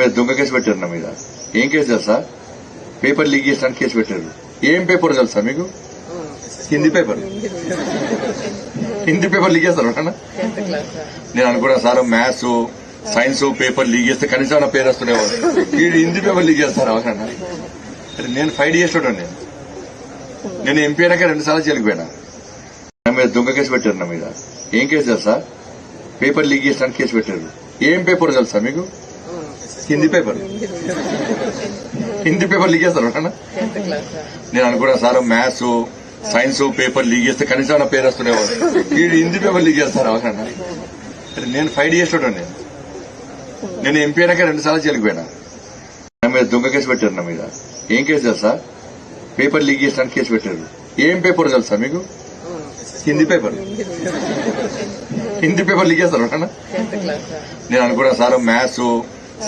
మీద దొంగ కేసు పెట్టారు నా మీద. ఏం కేసు తెలుసా? పేపర్ లీక్ చేస్తాను కేసు పెట్టారు. ఏం పేపర్ తెలుసా మీకు? Hindi paper. Hindi paper leak చేస్తారు నేను అనుకున్నా sir maths science paper leak చేస్తే కనీసం నా పేరు వస్తుండేవాడు వీడు హిందీ పేపర్ లీక్ చేస్తారు అవసరం నేను ఫైట్ చేసేటోడు నేను. నేను ఎంపీ అయినాక రెండు సార్లు నా మీద దొంగ కేసు పెట్టారు నా మీద. ఏం కేసు తెలుసా? పేపర్ లీక్ చేస్తాను కేసు పెట్టారు. ఏం పేపర్ తెలుసా మీకు? Hindi paper? Hindi paper leak నేను అనుకున్నా sir maths science paper leak చేస్తే కనీసం నా పేరు వస్తుండేవాడు వీడు హిందీ పేపర్ లీక్ చేస్తారు నేను ఫైట్ చేసేటోడు నేను. నేను ఎంపీ అయినాక రెండు సార్లు చెలిగిపోయినా పోయినా. నా మీద దొంగ కేసు పెట్టారు నా మీద. ఏం కేసు తెలుసా? పేపర్ లీక్ చేస్తాను కేసు పెట్టారు. ఏం పేపర్ తెలుసా మీకు? Hindi paper. Hindi paper leak చేస్తారు నేను అనుకున్నా sir maths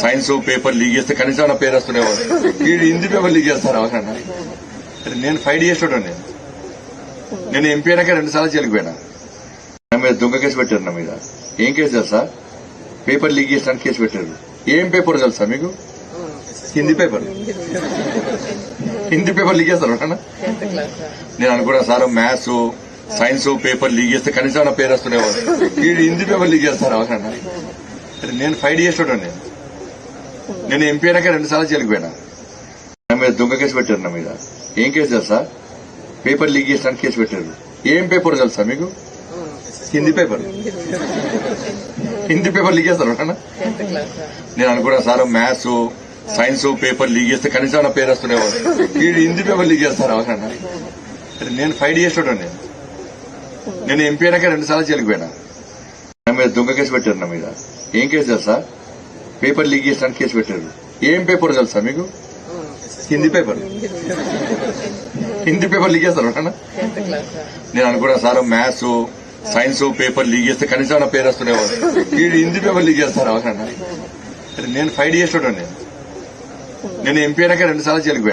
science paper leak చేస్తే కనీసం నా పేరు వస్తుండేవాడు. వీడు హిందీ పేపర్ లీక్ చేస్తారు అవకన్నా నేను ఫైట్ చేసేటోడు నేను నేను ఎంపీ అయినాక రెండు సార్లు జైలుకి నా మీద దొంగ కేసు పెట్టారు నా మీద. ఏం కేసు తెలుసా? పేపర్ లీక్ చేస్తాను కేసు పెట్టారు. ఏం పేపర్ తెలుసా మీకు? Hindi paper. Hindi paper leak చేస్తారు ఎవరన్నా? నేను అనుకున్నా sir maths science paper leak చేస్తే కనీసం నా పేరు వస్తుండేవాడు. వీడు హిందీ పేపర్ లీక్ చేస్తారు అవకన్నా నేను ఫైట్ చేసేటోడు నేను నేను ఎంపీ అయినాక రెండు సార్లు జైలుకి పోయినా. నా మీద దొంగ కేసు పెట్టారు నా మీద. ఏం కేసు తెలుసా? పేపర్ లీక్ చేస్తాను కేసు పెట్టారు. ఏం పేపర్ తెలుసా మీకు? Hindi paper. Hindi paper leak చేస్తారు నేను అనుకున్నా sir maths science paper leak చేస్తే కనీసం నా పేరు వస్తుండేవాడు వీడు హిందీ పేపర్ లీక్ చేస్తారు అవకన్నా నేను ఫైట్ చేసేటోడు నేను. నేను ఎంపీ అయినాక రెండు సార్లు జైలుకి పోయినా. నా మీద దొంగ కేసు పెట్టారు నా మీద. ఏం కేసు తెలుసా? పేపర్ లీక్ చేస్తాను కేసు పెట్టారు. ఏం పేపర్ తెలుసా మీకు? Hindi paper. Hindi paper leak చేస్తారు నేను అనుకున్నా sir maths science paper leak చేస్తే కనీసం నా పేరు వస్తుండేవాడు వీడు హిందీ పేపర్ లీక్ చేస్తారు అవసరం నేను ఫైట్ చేసేటోడు నేను నేను ఎంపీ అయినాక రెండు సార్లు జైలుకి